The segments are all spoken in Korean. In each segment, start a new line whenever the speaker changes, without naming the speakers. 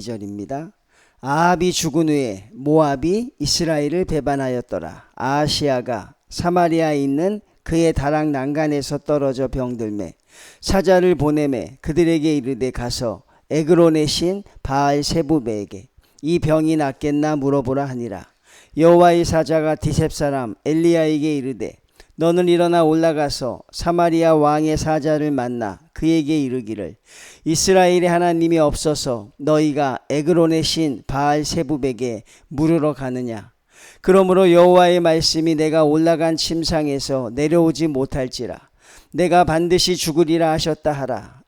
2절입니다. 아합이 죽은 후에 모압이 이스라엘을 배반하였더라. 아시아가 사마리아에 있는 그의 다락 난간에서 떨어져 병들매 사자를 보내매 그들에게 이르되 가서 에그론의 신 바알 세부베에게 이 병이 낫겠나 물어보라 하니라. 여호와의 사자가 디셉 사람 엘리야에게 이르되 너는 일어나 올라가서 사마리아 왕의 사자를 만나 그에게 이르기를 이스라엘의 하나님이 없어서 너희가 에그론의 신 바알 세부백에 물으러 가느냐? 그러므로 여호와의 말씀이 내가 올라간 침상에서 내려오지 못할지라. 내가 반드시 죽으리라 하셨다 하라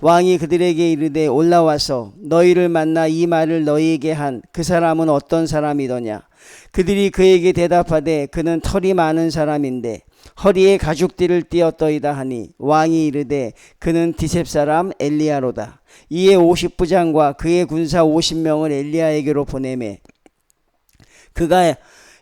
왕이 그들에게 이르되 올라와서 너희를 만나 이 말을 너희에게 한 그 사람은 어떤 사람이더냐? 그들이 그에게 대답하되 그는 털이 많은 사람인데 허리에 가죽띠를 띄었더이다 하니 왕이 이르되 그는 디셉 사람 엘리야로다. 이에 50부장과 그의 군사 50명을 엘리야에게로 보내매 그가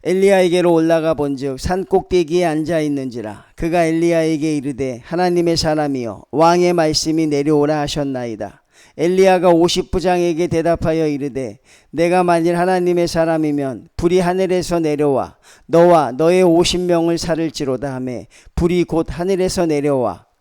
엘리야에게로 올라가 본즉 산 꼭대기에 앉아 있는지라. 그가 엘리야에게 이르되 하나님의 사람이여 왕의 말씀이 내려오라 하셨나이다. 엘리야가 50부장에게 대답하여 이르되 내가 만일 하나님의 사람이면 불이 하늘에서 내려와 너와 너의 50명을 살을지로다 하매 불이 곧 하늘에서 내려와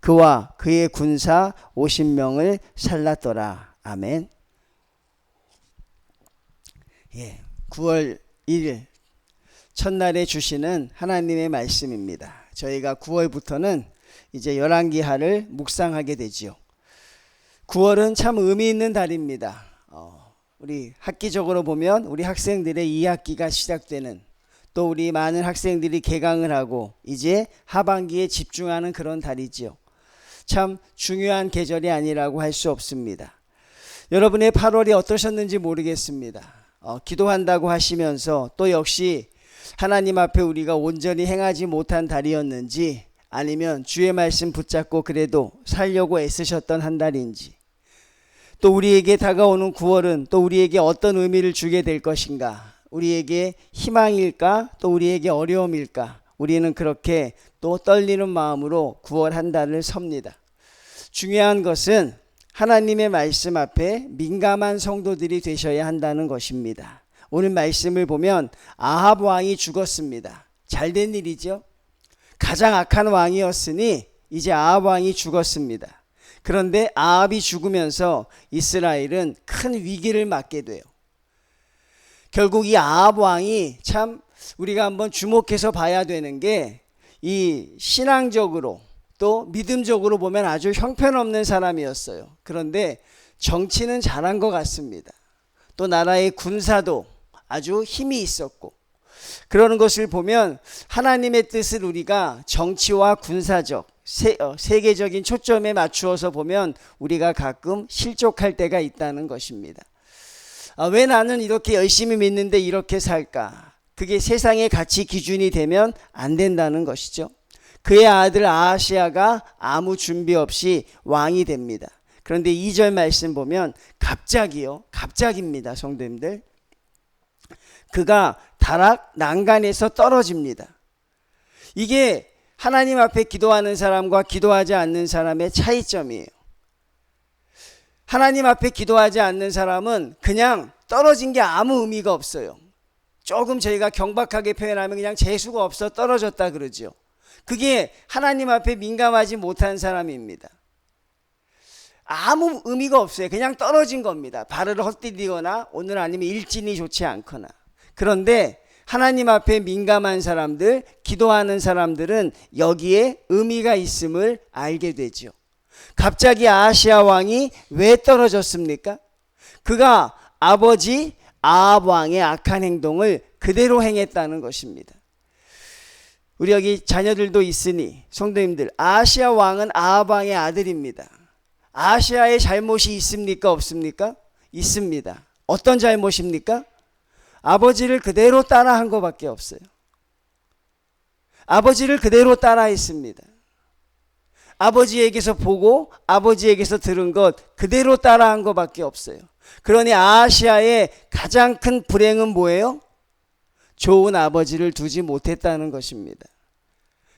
그와 그의 군사 50명을 살랐더라. 아멘. 예. 9월 1일 첫날에 주시는 하나님의 말씀입니다. 저희가 9월부터는 이제 열왕기하를 묵상하게 되지요. 9월은 참 의미 있는 달입니다. 어, 우리 학기적으로 보면 우리 학생들의 2학기가 시작되는 또 우리 많은 학생들이 개강을 하고 이제 하반기에 집중하는 그런 달이지요. 참 중요한 계절이 아니라고 할 수 없습니다. 여러분의 8월이 어떠셨는지 모르겠습니다. 어, 기도한다고 하시면서 또 역시 하나님 앞에 우리가 온전히 행하지 못한 달이었는지 아니면 주의 말씀 붙잡고 그래도 살려고 애쓰셨던 한 달인지 또 우리에게 다가오는 9월은 또 우리에게 어떤 의미를 주게 될 것인가 우리에게 희망일까 또 우리에게 어려움일까 우리는 그렇게 또 떨리는 마음으로 9월 한 달을 섭니다. 중요한 것은 하나님의 말씀 앞에 민감한 성도들이 되셔야 한다는 것입니다. 오늘 말씀을 보면 아합 왕이 죽었습니다. 잘된 일이죠. 가장 악한 왕이었으니 이제 아합 왕이 죽었습니다. 그런데 아합이 죽으면서 이스라엘은 큰 위기를 맞게 돼요. 결국 이 아합 왕이 참 우리가 한번 주목해서 봐야 되는 게 이 신앙적으로 또 믿음적으로 보면 아주 형편없는 사람이었어요. 그런데 정치는 잘한 것 같습니다. 또 나라의 군사도 아주 힘이 있었고 그러는 것을 보면 하나님의 뜻을 우리가 정치와 군사적 세, 어, 세계적인 초점에 맞추어서 보면 우리가 가끔 실족할 때가 있다는 것입니다. 아, 왜 나는 이렇게 열심히 믿는데 이렇게 살까? 그게 세상의 가치 기준이 되면 안 된다는 것이죠. 그의 아들 아하시아가 아무 준비 없이 왕이 됩니다. 그런데 2절 말씀 보면 갑자기요. 갑자기입니다. 성도님들. 그가 다락 난간에서 떨어집니다. 이게 하나님 앞에 기도하는 사람과 기도하지 않는 사람의 차이점이에요. 하나님 앞에 기도하지 않는 사람은 그냥 떨어진 게 아무 의미가 없어요. 조금 저희가 경박하게 표현하면 그냥 재수가 없어 떨어졌다 그러죠. 그게 하나님 앞에 민감하지 못한 사람입니다. 아무 의미가 없어요. 그냥 떨어진 겁니다. 발을 헛디디거나 오늘 아니면 일진이 좋지 않거나. 그런데 하나님 앞에 민감한 사람들, 기도하는 사람들은 여기에 의미가 있음을 알게 되죠. 갑자기 아시아 왕이 왜 떨어졌습니까? 그가 아버지 아합 왕의 악한 행동을 그대로 행했다는 것입니다. 우리 여기 자녀들도 있으니 성도님들 아시아 왕은 아합 왕의 아들입니다. 아시아의 잘못이 있습니까 없습니까? 있습니다. 어떤 잘못입니까? 아버지를 그대로 따라한 것밖에 없어요. 아버지를 그대로 따라했습니다. 아버지에게서 보고 아버지에게서 들은 것 그대로 따라한 것밖에 없어요. 그러니 아시아의 가장 큰 불행은 뭐예요? 좋은 아버지를 두지 못했다는 것입니다.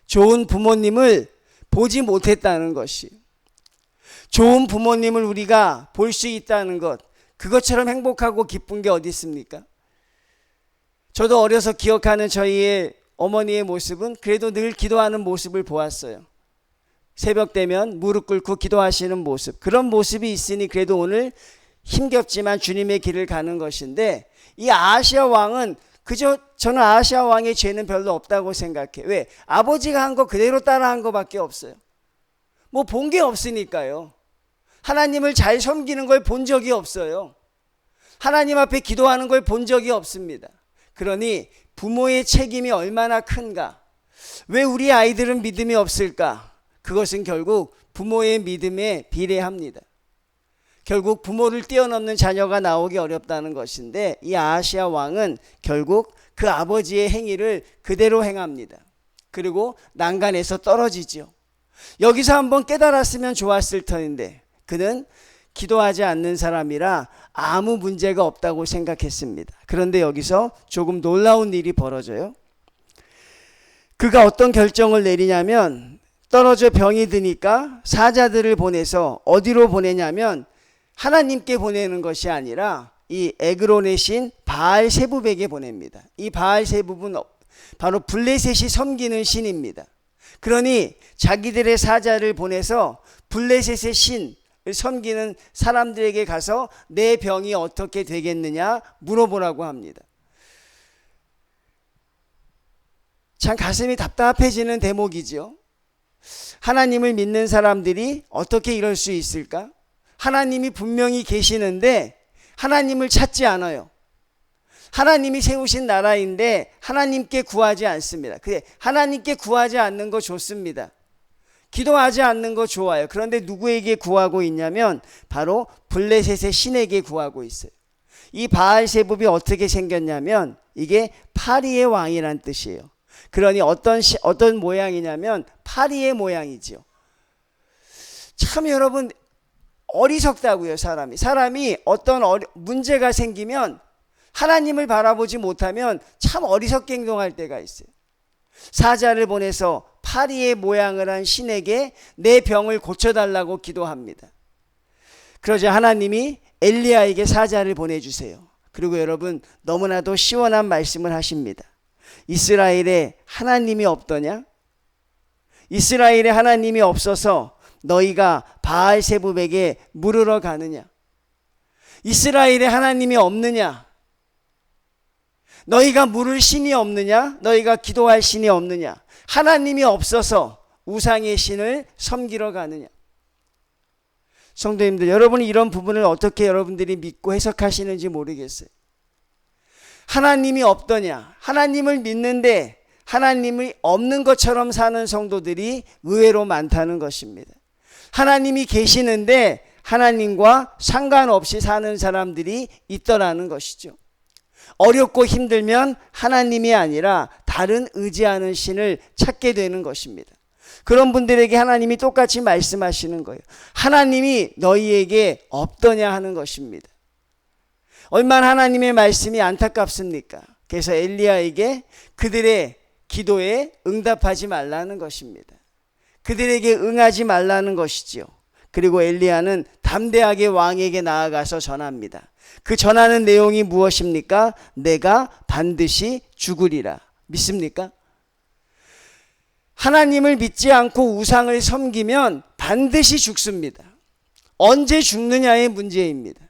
좋은 부모님을 보지 못했다는 것이. 좋은 부모님을 우리가 볼 수 있다는 것. 그것처럼 행복하고 기쁜 게 어디 있습니까? 저도 어려서 기억하는 저희의 어머니의 모습은 그래도 늘 기도하는 모습을 보았어요. 새벽 되면 무릎 꿇고 기도하시는 모습. 그런 모습이 있으니 그래도 오늘 힘겹지만 주님의 길을 가는 것인데 이 아시아 왕은 그저 저는 아시아 왕의 죄는 별로 없다고 생각해. 왜? 아버지가 한 거 그대로 따라한 거밖에 없어요. 뭐 본 게 없으니까요. 하나님을 잘 섬기는 걸 본 적이 없어요. 하나님 앞에 기도하는 걸 본 적이 없습니다. 그러니 부모의 책임이 얼마나 큰가? 왜 우리 아이들은 믿음이 없을까? 그것은 결국 부모의 믿음에 비례합니다. 결국 부모를 뛰어넘는 자녀가 나오기 어렵다는 것인데 이 아시아 왕은 결국 그 아버지의 행위를 그대로 행합니다. 그리고 난간에서 떨어지죠. 여기서 한번 깨달았으면 좋았을 터인데 그는 기도하지 않는 사람이라 아무 문제가 없다고 생각했습니다. 그런데 여기서 조금 놀라운 일이 벌어져요. 그가 어떤 결정을 내리냐면 떨어져 병이 드니까 사자들을 보내서 어디로 보내냐면 하나님께 보내는 것이 아니라 이 에그론의 신 바알 세부백에 보냅니다. 이 바알 세부는 바로 블레셋이 섬기는 신입니다. 그러니 자기들의 사자를 보내서 블레셋의 신을 섬기는 사람들에게 가서 내 병이 어떻게 되겠느냐 물어보라고 합니다. 참 가슴이 답답해지는 대목이지요. 하나님을 믿는 사람들이 어떻게 이럴 수 있을까? 하나님이 분명히 계시는데 하나님을 찾지 않아요. 하나님이 세우신 나라인데 하나님께 구하지 않습니다. 그래, 하나님께 구하지 않는 거 좋습니다. 기도하지 않는 거 좋아요. 그런데 누구에게 구하고 있냐면 바로 블레셋의 신에게 구하고 있어요. 이 바알세붑이 어떻게 생겼냐면 이게 파리의 왕이란 뜻이에요. 그러니 어떤 시, 어떤 모양이냐면 파리의 모양이지요. 참 여러분 어리석다고요, 사람이. 사람이 어떤 어리, 문제가 생기면 하나님을 바라보지 못하면 참 어리석게 행동할 때가 있어요. 사자를 보내서 파리의 모양을 한 신에게 내 병을 고쳐달라고 기도합니다. 그러자 하나님이 엘리야에게 사자를 보내주세요. 그리고 여러분 너무나도 시원한 말씀을 하십니다. 이스라엘에 하나님이 없더냐? 이스라엘에 하나님이 없어서 너희가 바알세붑에게 물으러 가느냐? 이스라엘에 하나님이 없느냐? 너희가 물을 신이 없느냐? 너희가 기도할 신이 없느냐? 하나님이 없어서 우상의 신을 섬기러 가느냐? 성도님들, 여러분이 이런 부분을 어떻게 여러분들이 믿고 해석하시는지 모르겠어요. 하나님이 없더냐? 하나님을 믿는데 하나님이 없는 것처럼 사는 성도들이 의외로 많다는 것입니다. 하나님이 계시는데 하나님과 상관없이 사는 사람들이 있더라는 것이죠. 어렵고 힘들면 하나님이 아니라 다른 의지하는 신을 찾게 되는 것입니다. 그런 분들에게 하나님이 똑같이 말씀하시는 거예요. 하나님이 너희에게 없더냐 하는 것입니다. 얼마나 하나님의 말씀이 안타깝습니까? 그래서 엘리야에게 그들의 기도에 응답하지 말라는 것입니다. 그들에게 응하지 말라는 것이지요. 그리고 엘리야는 담대하게 왕에게 나아가서 전합니다. 그 전하는 내용이 무엇입니까? 내가 반드시 죽으리라. 믿습니까? 하나님을 믿지 않고 우상을 섬기면 반드시 죽습니다. 언제 죽느냐의 문제입니다.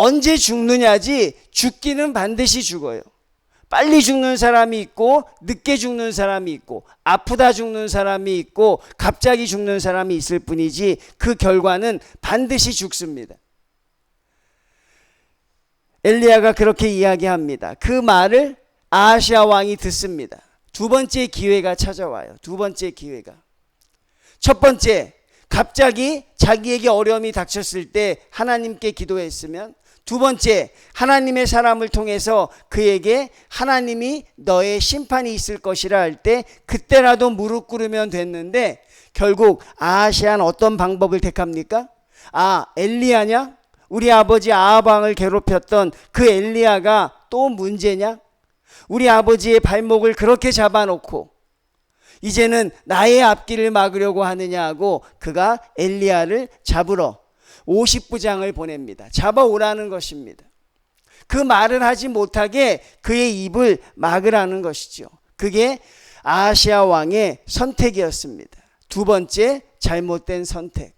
언제 죽느냐지 죽기는 반드시 죽어요. 빨리 죽는 사람이 있고 늦게 죽는 사람이 있고 아프다 죽는 사람이 있고 갑자기 죽는 사람이 있을 뿐이지 그 결과는 반드시 죽습니다. 엘리야가 그렇게 이야기합니다. 그 말을 아시아 왕이 듣습니다. 두 번째 기회가 찾아와요. 두 번째 기회가. 첫 번째, 갑자기 자기에게 어려움이 닥쳤을 때 하나님께 기도했으면 두 번째, 하나님의 사람을 통해서 그에게 하나님이 너의 심판이 있을 것이라 할 때 그때라도 무릎 꿇으면 됐는데 결국 아시아는 어떤 방법을 택합니까? 아, 엘리야냐? 우리 아버지 아하방을 괴롭혔던 그 엘리야가 또 문제냐? 우리 아버지의 발목을 그렇게 잡아놓고 이제는 나의 앞길을 막으려고 하느냐 하고 그가 엘리야를 잡으러 50부장을 보냅니다. 잡아오라는 것입니다. 그 말을 하지 못하게 그의 입을 막으라는 것이죠. 그게 아시아 왕의 선택이었습니다. 두 번째 잘못된 선택.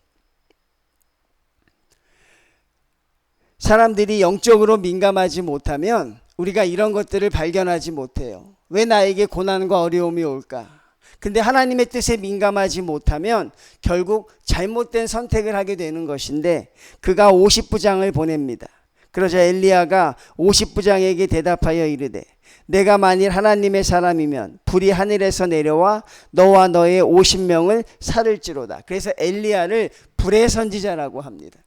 사람들이 영적으로 민감하지 못하면 우리가 이런 것들을 발견하지 못해요. 왜 나에게 고난과 어려움이 올까? 근데 하나님의 뜻에 민감하지 못하면 결국 잘못된 선택을 하게 되는 것인데 그가 50부장을 보냅니다. 그러자 엘리야가 50부장에게 대답하여 이르되 내가 만일 하나님의 사람이면 불이 하늘에서 내려와 너와 너의 50명을 살을지로다. 그래서 엘리야를 불의 선지자라고 합니다.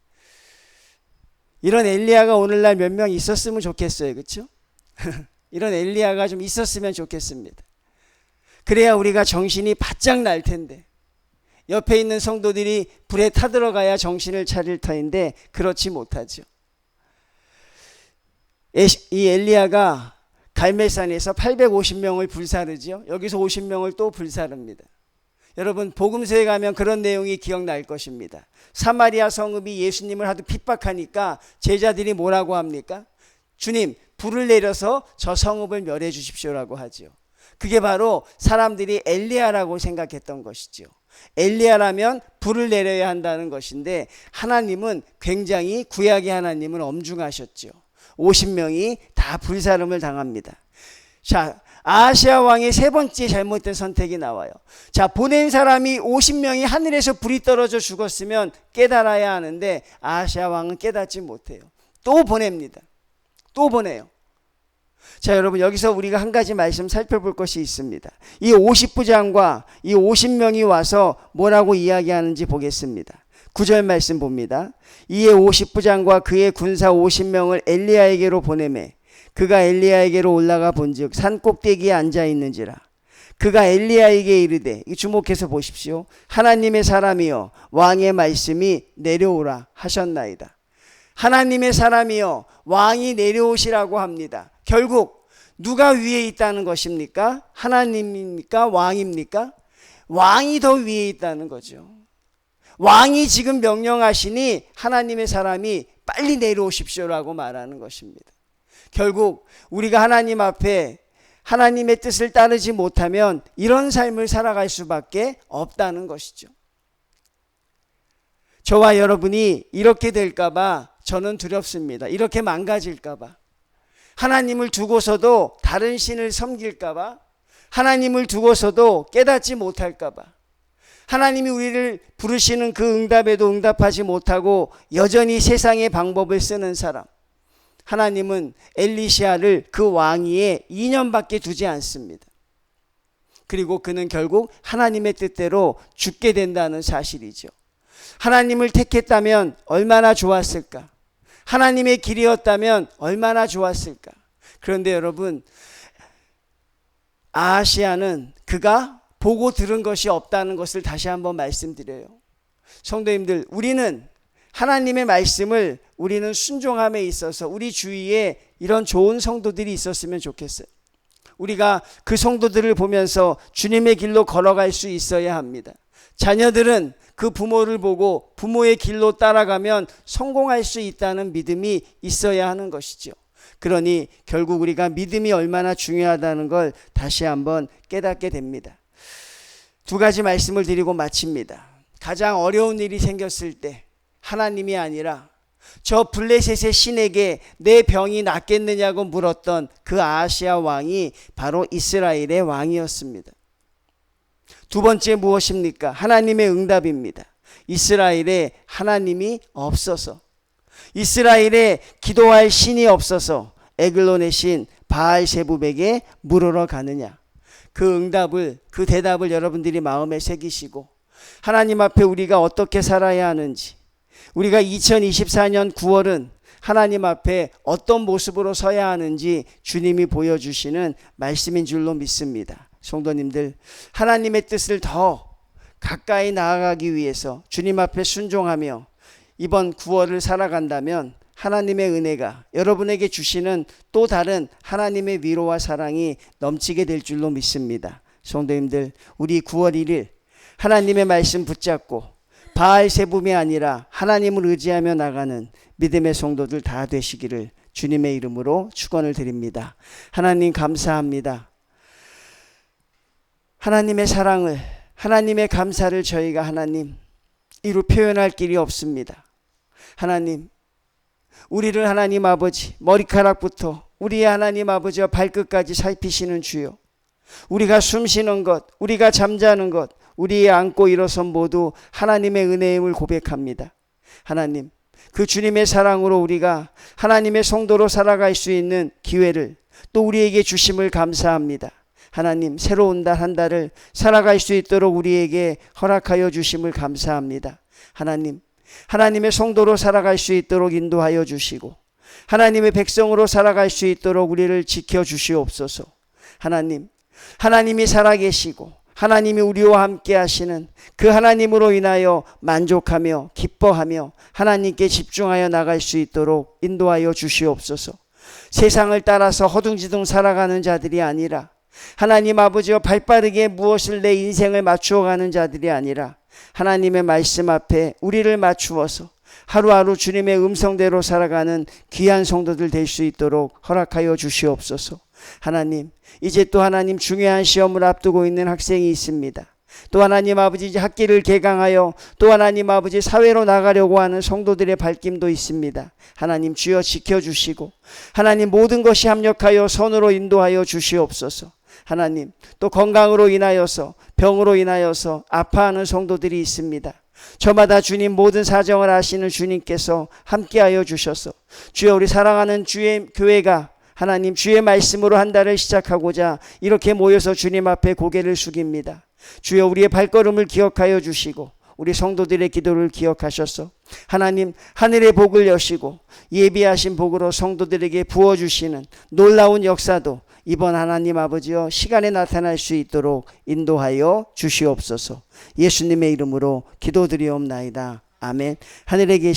이런 엘리야가 오늘날 몇 명 있었으면 좋겠어요. 그렇죠? 이런 엘리야가 좀 있었으면 좋겠습니다. 그래야 우리가 정신이 바짝 날 텐데 옆에 있는 성도들이 불에 타들어가야 정신을 차릴 터인데 그렇지 못하죠. 이 엘리야가 갈멜산에서 850명을 불사르죠. 여기서 50명을 또 불사릅니다. 여러분 복음서에 가면 그런 내용이 기억날 것입니다. 사마리아 성읍이 예수님을 하도 핍박하니까 제자들이 뭐라고 합니까? 주님 불을 내려서 저 성읍을 멸해 주십시오라고 하죠. 그게 바로 사람들이 엘리야라고 생각했던 것이죠. 엘리야라면 불을 내려야 한다는 것인데 하나님은 굉장히 구약의 하나님은 엄중하셨죠. 50명이 다 불사름을 당합니다. 자, 아시아 왕의 세 번째 잘못된 선택이 나와요. 자, 보낸 사람이 50명이 하늘에서 불이 떨어져 죽었으면 깨달아야 하는데 아시아 왕은 깨닫지 못해요. 또 보냅니다. 또 보내요. 자, 여러분 여기서 우리가 한 가지 말씀 살펴볼 것이 있습니다. 이 50부장과 이 50명이 와서 뭐라고 이야기하는지 보겠습니다. 9절 말씀 봅니다. 이에 50부장과 그의 군사 50명을 엘리야에게로 보내매 그가 엘리야에게로 올라가 본즉 산 꼭대기에 앉아 있는지라 그가 엘리야에게 이르되 주목해서 보십시오. 하나님의 사람이여 왕의 말씀이 내려오라 하셨나이다. 하나님의 사람이여 왕이 내려오시라고 합니다. 결국 누가 위에 있다는 것입니까? 하나님입니까? 왕입니까? 왕이 더 위에 있다는 거죠. 왕이 지금 명령하시니 하나님의 사람이 빨리 내려오십시오라고 말하는 것입니다. 결국 우리가 하나님 앞에 하나님의 뜻을 따르지 못하면 이런 삶을 살아갈 수밖에 없다는 것이죠. 저와 여러분이 이렇게 될까봐 저는 두렵습니다. 이렇게 망가질까봐. 하나님을 두고서도 다른 신을 섬길까봐. 하나님을 두고서도 깨닫지 못할까봐. 하나님이 우리를 부르시는 그 응답에도 응답하지 못하고 여전히 세상의 방법을 쓰는 사람. 하나님은 엘리시아를 그 왕위에 2년밖에 두지 않습니다. 그리고 그는 결국 하나님의 뜻대로 죽게 된다는 사실이죠. 하나님을 택했다면 얼마나 좋았을까? 하나님의 길이었다면 얼마나 좋았을까? 그런데 여러분, 아시아는 그가 보고 들은 것이 없다는 것을 다시 한번 말씀드려요. 성도님들, 우리는 하나님의 말씀을 우리는 순종함에 있어서 우리 주위에 이런 좋은 성도들이 있었으면 좋겠어요. 우리가 그 성도들을 보면서 주님의 길로 걸어갈 수 있어야 합니다. 자녀들은 그 부모를 보고 부모의 길로 따라가면 성공할 수 있다는 믿음이 있어야 하는 것이죠. 그러니 결국 우리가 믿음이 얼마나 중요하다는 걸 다시 한번 깨닫게 됩니다. 두 가지 말씀을 드리고 마칩니다. 가장 어려운 일이 생겼을 때 하나님이 아니라 저 블레셋의 신에게 내 병이 낫겠느냐고 물었던 그 아시아 왕이 바로 이스라엘의 왕이었습니다. 두 번째 무엇입니까? 하나님의 응답입니다. 이스라엘에 하나님이 없어서 이스라엘에 기도할 신이 없어서 에글론의 신 바알세부백에 물으러 가느냐. 그 응답을 그 대답을 여러분들이 마음에 새기시고 하나님 앞에 우리가 어떻게 살아야 하는지 우리가 2024년 9월은 하나님 앞에 어떤 모습으로 서야 하는지 주님이 보여주시는 말씀인 줄로 믿습니다. 성도님들, 하나님의 뜻을 더 가까이 나아가기 위해서 주님 앞에 순종하며 이번 9월을 살아간다면 하나님의 은혜가 여러분에게 주시는 또 다른 하나님의 위로와 사랑이 넘치게 될 줄로 믿습니다. 성도님들, 우리 9월 1일 하나님의 말씀 붙잡고 바알 세붐이 아니라 하나님을 의지하며 나가는 믿음의 성도들 다 되시기를 주님의 이름으로 축원을 드립니다. 하나님 감사합니다. 하나님의 사랑을 하나님의 감사를 저희가 하나님 이루 표현할 길이 없습니다. 하나님 우리를 하나님 아버지 머리카락부터 우리의 하나님 아버지와 발끝까지 살피시는 주요 우리가 숨 쉬는 것 우리가 잠자는 것 우리의 안고 일어선 모두 하나님의 은혜임을 고백합니다. 하나님 그 주님의 사랑으로 우리가 하나님의 성도로 살아갈 수 있는 기회를 또 우리에게 주심을 감사합니다. 하나님 새로운 달 한 달을 살아갈 수 있도록 우리에게 허락하여 주심을 감사합니다. 하나님 하나님의 성도로 살아갈 수 있도록 인도하여 주시고 하나님의 백성으로 살아갈 수 있도록 우리를 지켜 주시옵소서. 하나님 하나님이 살아계시고 하나님이 우리와 함께 하시는 그 하나님으로 인하여 만족하며 기뻐하며 하나님께 집중하여 나갈 수 있도록 인도하여 주시옵소서. 세상을 따라서 허둥지둥 살아가는 자들이 아니라 하나님 아버지와 발빠르게 무엇을 내 인생을 맞추어 가는 자들이 아니라 하나님의 말씀 앞에 우리를 맞추어서 하루하루 주님의 음성대로 살아가는 귀한 성도들 될 수 있도록 허락하여 주시옵소서. 하나님, 이제 또 하나님 중요한 시험을 앞두고 있는 학생이 있습니다. 또 하나님 아버지 이제 학기를 개강하여 또 하나님 아버지 사회로 나가려고 하는 성도들의 발김도 있습니다. 하나님 주여 지켜주시고 하나님 모든 것이 합력하여 선으로 인도하여 주시옵소서. 하나님 또 건강으로 인하여서 병으로 인하여서 아파하는 성도들이 있습니다. 저마다 주님 모든 사정을 아시는 주님께서 함께하여 주셔서 주여 우리 사랑하는 주의 교회가 하나님 주의 말씀으로 한 달을 시작하고자 이렇게 모여서 주님 앞에 고개를 숙입니다. 주여 우리의 발걸음을 기억하여 주시고 우리 성도들의 기도를 기억하셔서 하나님 하늘의 복을 여시고 예비하신 복으로 성도들에게 부어 주시는 놀라운 역사도 이번 하나님 아버지여 시간에 나타날 수 있도록 인도하여 주시옵소서. 예수님의 이름으로 기도드리옵나이다. 아멘. 하늘에 계신